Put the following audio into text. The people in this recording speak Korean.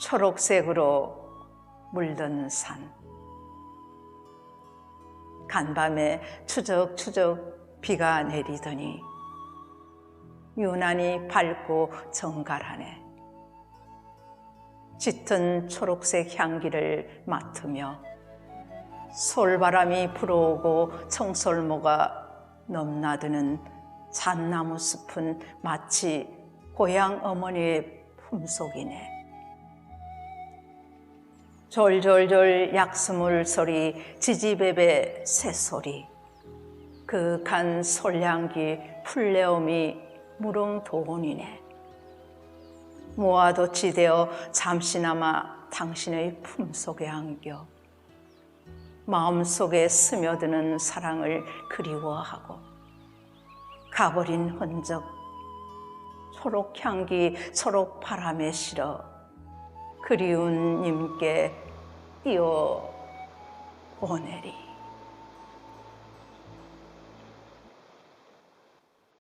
초록색으로 물든 산. 간밤에 추적추적 비가 내리더니 유난히 밝고 정갈하네. 짙은 초록색 향기를 맡으며 솔바람이 불어오고 청솔모가 넘나드는 잣나무 숲은 마치 고향 어머니의 품속이네. 졸졸졸 약수물 소리, 지지배배 새소리, 그간 솔향기 풀레옴이 무릉도원이네. 모아도 지되어 잠시나마 당신의 품속에 안겨. 마음속에 스며드는 사랑을 그리워하고. 가버린 흔적 초록 향기 초록 바람에 실어 그리운 님께 띄워 보내리.